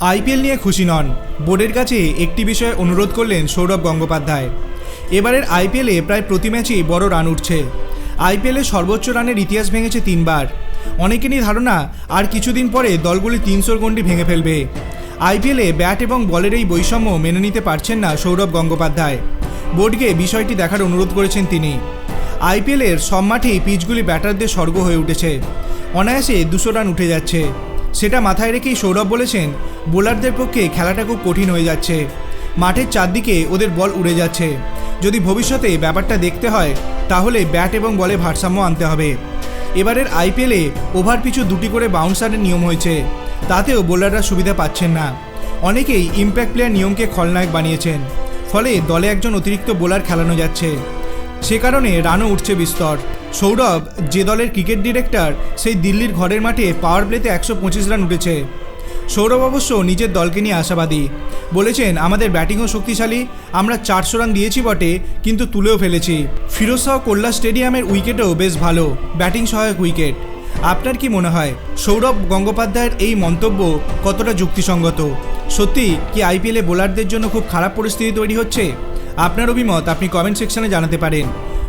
IPL নিয়ে খুশি নন। বোর্ডের কাছে একটি বিষয়ে অনুরোধ করলেন সৌরভ গঙ্গোপাধ্যায়। এবারের আইপিএলে প্রায় প্রতি ম্যাচেই বড় রান উঠছে। আইপিএলে সর্বোচ্চ রানের ইতিহাস ভেঙেছে তিনবার। অনেকেরই ধারণা আর কিছুদিন পরে দলগুলি তিনশোর গণ্ডি ভেঙে ফেলবে। আইপিএলে ব্যাট এবং বলের এই বৈষম্য মেনে নিতে পারছেন না সৌরভ গঙ্গোপাধ্যায়। বোর্ডকে বিষয়টি দেখার অনুরোধ করেছেন তিনি। আইপিএলের সব মাঠেই পিচগুলি ব্যাটারদের স্বর্গ হয়ে উঠেছে। অনায়াসে দুশো রান উঠে যাচ্ছে। সেটা মাথায় রেখেই সৌরভ বলেছেন, বোলারদের পক্ষে খেলাটা খুব কঠিন হয়ে যাচ্ছে। মাঠের চারদিকে ওদের বল উড়ে যাচ্ছে। যদি ভবিষ্যতে ব্যাপারটা দেখতে হয়, তাহলে ব্যাট এবং বলে ভারসাম্য আনতে হবে। এবারের আইপিএলে ওভার পিছু দুটি করে বাউন্সারের নিয়ম হয়েছে। তাতেও বোলাররা সুবিধা পাচ্ছেন না। অনেকেই ইম্প্যাক্ট প্লেয়ার নিয়মকে খলনায়ক বানিয়েছেন। ফলে দলে একজন অতিরিক্ত বোলার খেলানো যাচ্ছে। সে কারণে রানও উঠছে বিস্তর। সৌরভ, যে দলের ক্রিকেট ডিরেক্টর, সেই দিল্লির ঘরের মাঠে পাওয়ার প্লেতে একশো পঁচিশ রান উঠেছে। সৌরভ অবশ্য নিজের দলকে নিয়ে আশাবাদী। বলেছেন, আমাদের ব্যাটিংও শক্তিশালী, আমরা চারশো রান দিয়েছি বটে, কিন্তু তুলেও ফেলেছি। ফিরোজ শাহ কোল্লা স্টেডিয়ামের উইকেটও বেশ ভালো ব্যাটিং সহায়ক উইকেট। আপনার কি মনে হয়, সৌরভ গঙ্গোপাধ্যায়ের এই মন্তব্য কতটা যুক্তিসঙ্গত? সত্যি কি আইপিএলে বোলারদের জন্য খুব খারাপ পরিস্থিতি তৈরি হচ্ছে? আপনার অভিমত আপনি কমেন্ট সেকশনে জানাতে পারেন।